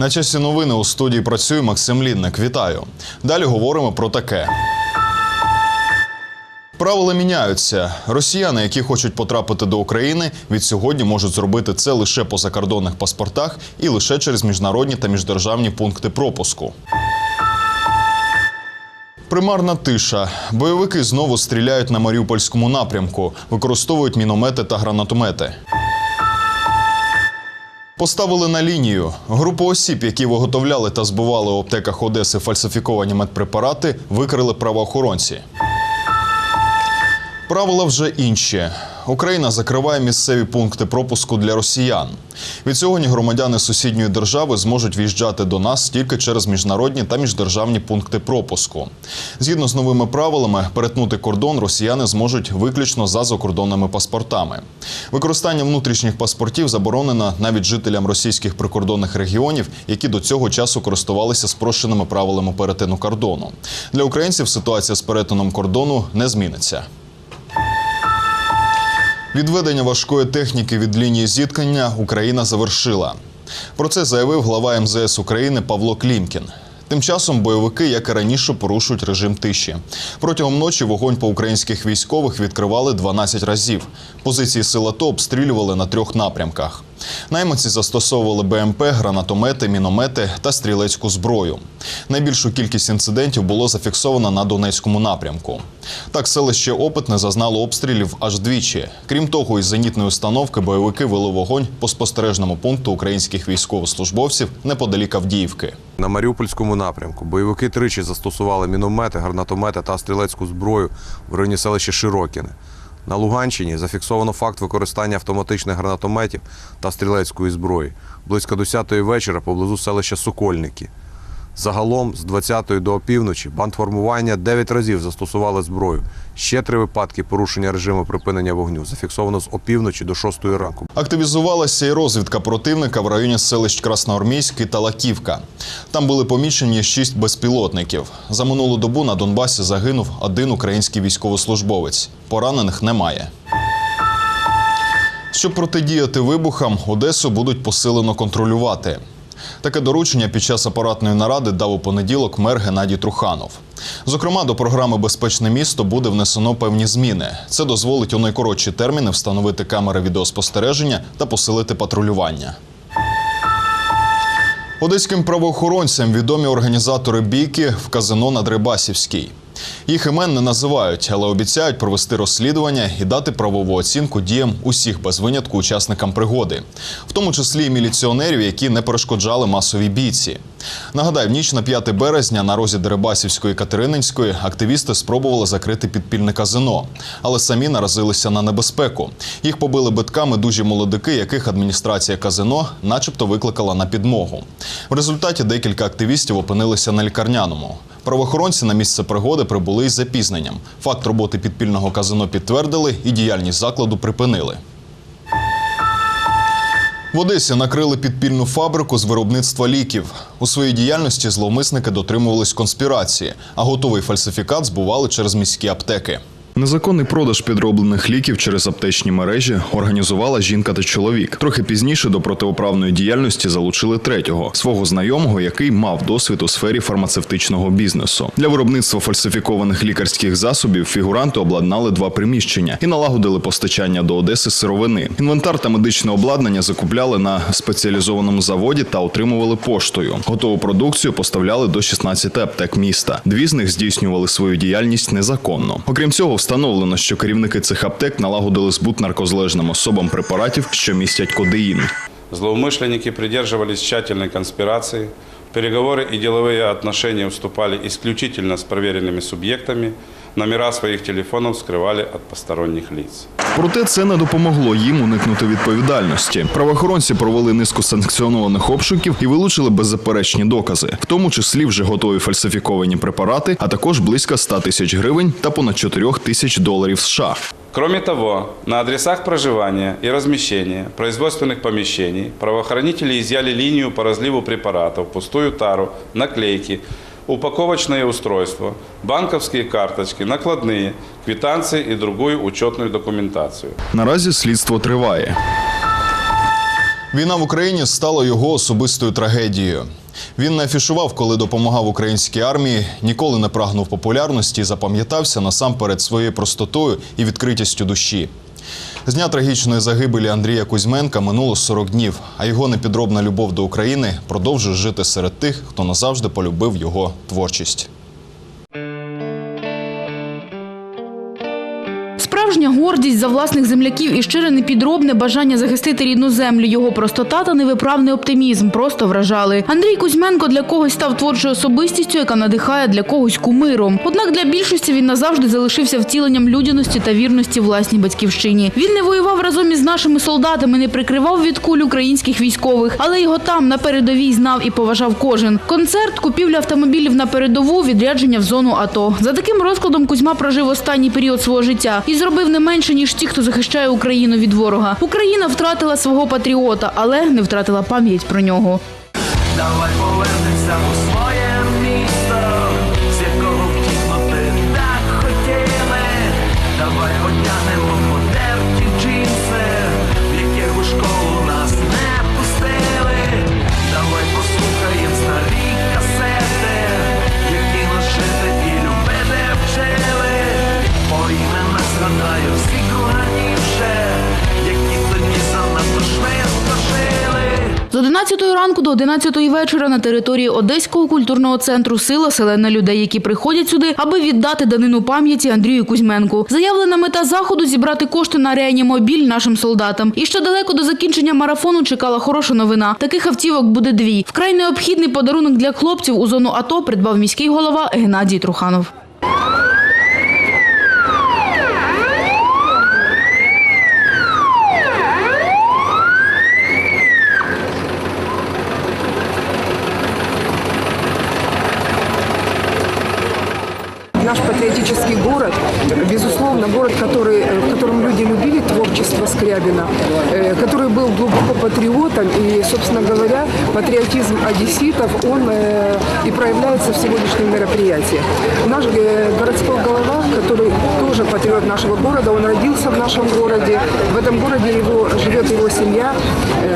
На часі новини у студії працює Максим Лінник. Вітаю. Далі говоримо про таке. Правила міняються. Росіяни, які хочуть потрапити до України, від сьогодні можуть зробити це лише по закордонних паспортах і лише через міжнародні та міждержавні пункти пропуску. Примарна тиша. Бойовики знову стріляють на Маріупольському напрямку, використовують міномети та гранатомети. Поставили на лінію. Групу осіб, які виготовляли та збували у аптеках Одеси фальсифіковані медпрепарати, викрили правоохоронці. Правила вже інші. Україна закриває місцеві пункти пропуску для росіян. Від сьогодні громадяни сусідньої держави зможуть в'їжджати до нас тільки через міжнародні та міждержавні пункти пропуску. Згідно з новими правилами, перетнути кордон росіяни зможуть виключно за закордонними паспортами. Використання внутрішніх паспортів заборонено навіть жителям російських прикордонних регіонів, які до цього часу користувалися спрощеними правилами перетину кордону. Для українців ситуація з перетином кордону не зміниться. Відведення важкої техніки від лінії зіткнення Україна завершила. Про це заявив глава МЗС України Павло Клімкін. Тим часом бойовики, як і раніше, порушують режим тиші. Протягом ночі вогонь по українських військових відкривали 12 разів. Позиції сил АТО обстрілювали на трьох напрямках. Найманці застосовували БМП, гранатомети, міномети та стрілецьку зброю. Найбільшу кількість інцидентів було зафіксовано на Донецькому напрямку. Так, селище Опитне зазнало обстрілів аж двічі. Крім того, із зенітної установки бойовики вели вогонь по спостережному пункту українських військовослужбовців неподалік Авдіївки. На Маріупольському напрямку бойовики тричі застосували міномети, гранатомети та стрілецьку зброю в районі селища Широкіне. На Луганщині зафіксовано факт використання автоматичних гранатометів та стрілецької зброї близько 10-ї вечора поблизу селища Сокольники. Загалом з 20-ї до опівночі бандформування 9 разів застосували зброю. Ще три випадки порушення режиму припинення вогню зафіксовано з опівночі до 6-ї ранку. Активізувалася і розвідка противника в районі селищ Красноармійськ і Талаківка. Там були помічені шість безпілотників. За минулу добу на Донбасі загинув один український військовослужбовець. Поранених немає. Щоб протидіяти вибухам, Одесу будуть посилено контролювати. Таке доручення під час апаратної наради дав у понеділок мер Геннадій Труханов. Зокрема, до програми Безпечне місто буде внесено певні зміни. Це дозволить у найкоротші терміни встановити камери відеоспостереження та посилити патрулювання. Одеським правоохоронцям відомі організатори бійки в казино на Дрибасівській. Їх імен не називають, але обіцяють провести розслідування і дати правову оцінку діям усіх без винятку учасникам пригоди, в тому числі і міліціонерів, які не перешкоджали масовій бійці. Нагадаю, в ніч на 5 березня на розі Дерибасівської Катерининської активісти спробували закрити підпільне казино, але самі наразилися на небезпеку. Їх побили битками дужі молодики, яких адміністрація казино, начебто, викликала на підмогу. В результаті декілька активістів опинилися на лікарняному. Правоохоронці на місце пригоди прибули із запізненням. Факт роботи підпільного казино підтвердили і діяльність закладу припинили. В Одесі накрили підпільну фабрику з виробництва ліків. У своїй діяльності зловмисники дотримувались конспірації, а готовий фальсифікат збували через міські аптеки. Незаконний продаж підроблених ліків через аптечні мережі організувала жінка та чоловік. Трохи пізніше до протиправної діяльності залучили третього свого знайомого, який мав досвід у сфері фармацевтичного бізнесу. Для виробництва фальсифікованих лікарських засобів фігуранти обладнали два приміщення і налагодили постачання до Одеси сировини. Інвентар та медичне обладнання закупляли на спеціалізованому заводі та отримували поштою. Готову продукцію поставляли до 16 аптек міста. Дві з них здійснювали свою діяльність незаконно. Окрім цього, встановлено, що керівники цих аптек налагодили збут наркозалежним особам препаратів, що містять кодеїн. Злоумышленники придерживались тщательной конспирации, в переговоры и деловые отношения уступали исключительно с проверенными субъектами, номера своих телефонов скрывали от посторонних лиц. Проте це не допомогло їм уникнути відповідальності. Правоохоронці провели низку санкціонованих обшуків і вилучили беззаперечні докази, в тому числі вже готові фальсифіковані препарати, а також близько 100 тисяч гривень та понад 4 тисяч доларів США. Кроме того, на адресах проживания и размещения производственных помещений правоохранители изъяли линию по разливу препаратов, пустую тару, наклейки, упаковочные устройства, банковские карточки, накладные, квитанции и другую учетную документацию. Наразі слідство триває. Війна в Україні стала його особистою трагедією. Він не афішував, коли допомагав українській армії, ніколи не прагнув популярності і запам'ятався насамперед своєю простотою і відкритістю душі. З дня трагічної загибелі Андрія Кузьменка минуло 40 днів, а його непідробна любов до України продовжує жити серед тих, хто назавжди полюбив його творчість. Справжня гордість за власних земляків і щире непідробне бажання захистити рідну землю. Його простота та невиправний оптимізм просто вражали. Андрій Кузьменко для когось став творчою особистістю, яка надихає для когось кумиром. Однак для більшості він назавжди залишився втіленням людяності та вірності власній батьківщині. Він не воював разом із нашими солдатами, не прикривав від куль українських військових, але його там на передовій знав і поважав кожен. Концерт, купівля автомобілів на передову, відрядження в зону АТО. За таким розкладом Кузьма прожив останній період свого життя і зробив не менше ніж ті, хто захищає Україну від ворога. Україна втратила свого патріота, але не втратила пам'ять про нього. Давай повернемося у ранку до 11 вечора на території Одеського культурного центру сила селена людей, які приходять сюди, аби віддати данину пам'яті Андрію Кузьменку. Заявлена мета заходу зібрати кошти на реанімобіль нашим солдатам. І ще далеко до закінчення марафону чекала хороша новина. Таких автівок буде дві. Вкрай необхідний подарунок для хлопців у зону АТО придбав міський голова Геннадій Труханов. Патриотический город, безусловно, город, который, э, в котором люди любили творчество Скрябина, э, который был глубоко патриотом, и, собственно говоря, патриотизм одесситов, он э, и проявляется в сегодняшнем мероприятии. Наш городской голова, который тоже патриот нашего города, он родился в нашем городе, в этом городе его, живет его семья,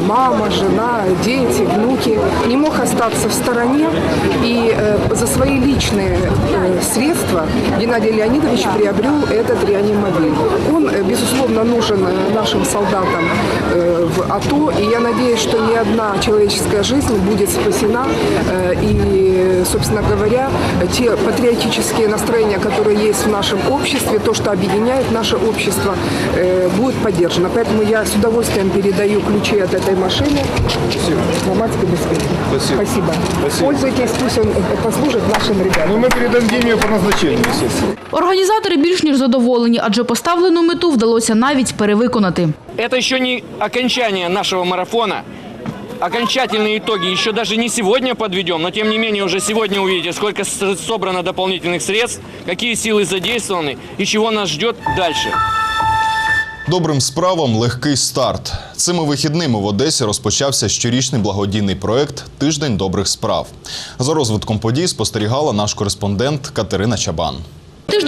мама, жена, дети, внуки, не мог остаться в стороне и за свои личные средства Геннадий Леонидович приобрел этот реанимобиль. Он, э, безусловно, нужен э, нашим солдатам э, в АТО, и я надеюсь, что ни одна человеческая жизнь будет спасена, и, собственно говоря, те патриотические настроения, которые есть в нашем обществе, то, что объединяет наше общество, будет поддержано. Поэтому я с удовольствием передаю ключи от этой машины дипломатской безопасности. Спасибо. Пользуйтесь, пусть он послужит нашим ребятам. Ну, мы передадим ее по назначению, естественно. Організатори більш ніж задоволені, адже поставлену мету вдалося навіть перевиконати. Это еще не окончание нашего марафона. Окончательные итоги еще даже не сегодня подведем, но тем не менее уже сегодня увидите, сколько с- собрано дополнительных средств, какие силы задействованы и чего нас ждет дальше. Добрим справам легкий старт. Цими вихідними в Одесі розпочався щорічний благодійний проект Тиждень добрих справ. За розвитком подій спостерігала наш кореспондент Катерина Чабан.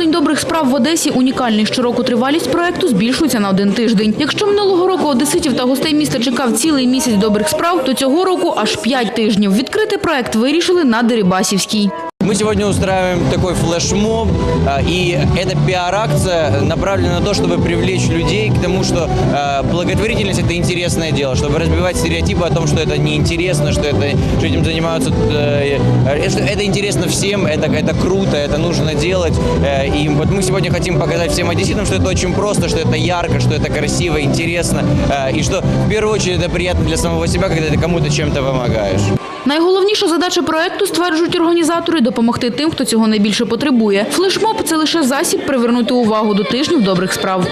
Тиждень добрих справ в Одесі унікальний. Щороку тривалість проекту збільшується на один тиждень. Якщо минулого року одеситів та гостей міста чекав цілий місяць добрих справ, то цього року аж п'ять тижнів. Відкрити проект вирішили на Дерибасівській. Мы сегодня устраиваем такой флешмоб, а, и эта пиар-акция направлена на то, чтобы привлечь людей к тому, что а, благотворительность – это интересное дело, чтобы разбивать стереотипы о том, что это неинтересно, что, это, что этим занимаются, э, что это интересно всем, это, это круто, это нужно делать. Э, И вот мы сегодня хотим показать всем одесситам, что это очень просто, что это ярко, что это красиво, интересно, э, и что в первую очередь это приятно для самого себя, когда ты кому-то чем-то помогаешь. Найголовніша задача проекту, стверджують організатори, допомогти тим, хто цього найбільше потребує. Флешмоб – це лише засіб привернути увагу до тижнів добрих справ.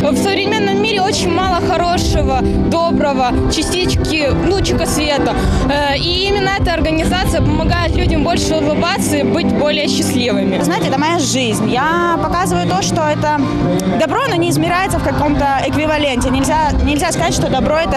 Современном мире очень мало хорошего, доброго, частички лучика света. Э, И именно эта организация помогает людям больше улыбаться и быть более счастливыми. Знаете, это моя жизнь. Я показываю то, что это добро, оно не измеряется в каком-то эквиваленте. Нельзя, нельзя сказать, что добро это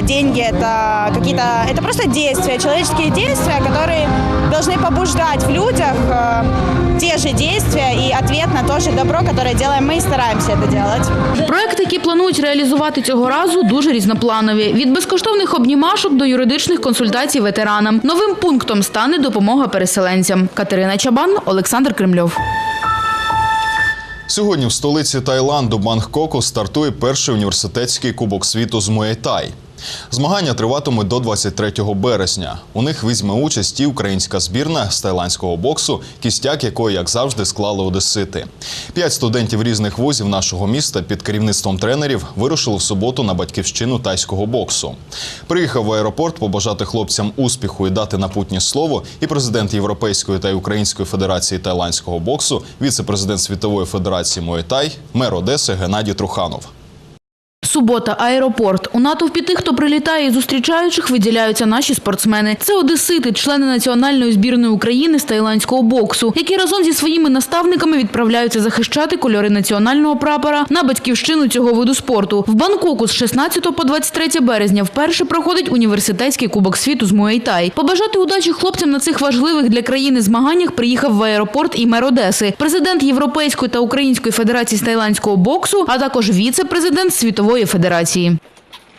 э, деньги, это какие-то, это просто действия, человеческие действия, которые должны побуждать в людях э, те же действия и ответ на то же добро, которое делаем мы и стараемся это делать. Проекти, які планують реалізувати цього разу, дуже різнопланові. Від безкоштовних обнімашок до юридичних консультацій ветеранам. Новим пунктом стане допомога переселенцям. Катерина Чабан, Олександр Кремльов. Сьогодні в столиці Таїланду Бангкоку стартує перший університетський кубок світу з Муейтай. Змагання триватимуть до 23 березня. У них візьме участь і українська збірна з тайландського боксу, кістяк якої, як завжди, склали одесити. П'ять студентів різних вузів нашого міста під керівництвом тренерів вирушили в суботу на батьківщину тайського боксу. Приїхав в аеропорт побажати хлопцям успіху і дати напутнє слово і президент Європейської та Української федерації тайландського боксу, віце-президент Світової федерації Муетай, мер Одеси Геннадій Труханов. Субота, аеропорт. У натовпі тих, хто прилітає і зустрічаючих, виділяються наші спортсмени. Це одесити, члени національної збірної України з таїландського боксу, які разом зі своїми наставниками відправляються захищати кольори національного прапора на батьківщину цього виду спорту. В Бангкоку з 16 по 23 березня вперше проходить університетський кубок світу з Муейтай. Побажати удачі хлопцям на цих важливих для країни змаганнях приїхав в аеропорт і мер Одеси, президент Європейської та Української федерації з таїландського боксу, а також віце-президент Світової федерації.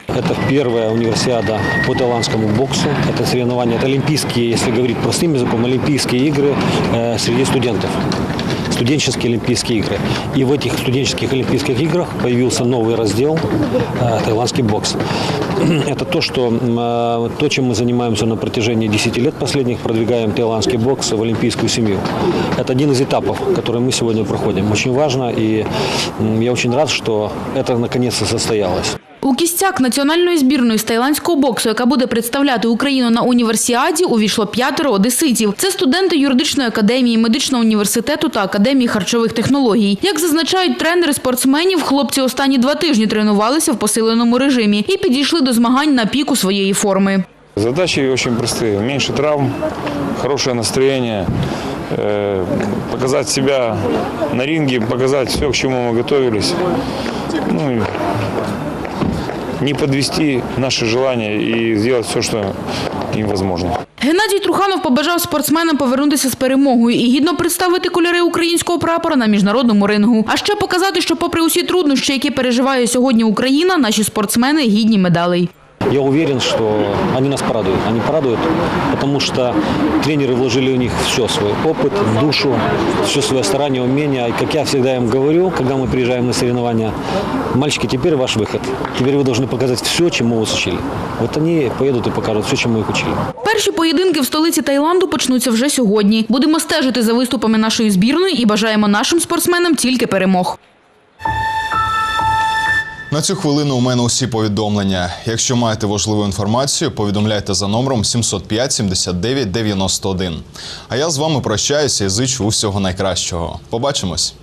Это первая универсиада по таиландскому боксу. Это соревнования, это олимпийские, если говорить простым языком, олимпийские игры э, среди студентов. Студенческие олимпийские игры. И в этих студенческих олимпийских играх появился новый раздел э, таиландский бокс. Это то, что, м, э, то, чем мы занимаемся на протяжении 10 лет последних, продвигаем таиландский бокс в олимпийскую семью. Это один из этапов, который мы сегодня проходим. Очень важно, и м, я очень рад, что это наконец-то состоялось. У кістяк національної збірної з тайландського боксу, яка буде представляти Україну на універсіаді, увійшло п'ятеро одеситів. Це студенти юридичної академії, медичного університету та академії харчових технологій. Як зазначають тренери спортсменів, хлопці останні два тижні тренувалися в посиленому режимі і підійшли до змагань на піку своєї форми. Задачи очень простые. Меньше травм, хорошее настроение, э, показать себя на ринге, показать все, к чему мы готовились. Ну, и не подвести наши желания и сделать все, что им возможно. Геннадій Труханов побажав спортсменам повернутися з перемогою і гідно представити кольори українського прапора на міжнародному рингу. А ще показати, що попри усі труднощі, які переживає сьогодні Україна, наші спортсмени гідні медалей. Я уверен, что они нас порадуют. Они порадуют, потому что тренеры вложили в них все свой опыт, душу, все свое старание, умение. И как я всегда им говорю, когда мы приезжаем на соревнования, мальчики, теперь ваш выход. Теперь вы должны показать все, чему вас учили. Вот они поедут и покажут все, чему их учили. Перші поєдинки в столиці Таїланду почнуться вже сьогодні. Будемо стежити за виступами нашої збірної і бажаємо нашим спортсменам тільки перемог. На цю хвилину у мене усі повідомлення. Якщо маєте важливу інформацію, повідомляйте за номером 705 79 91. А я з вами прощаюся і зичу усього найкращого. Побачимось.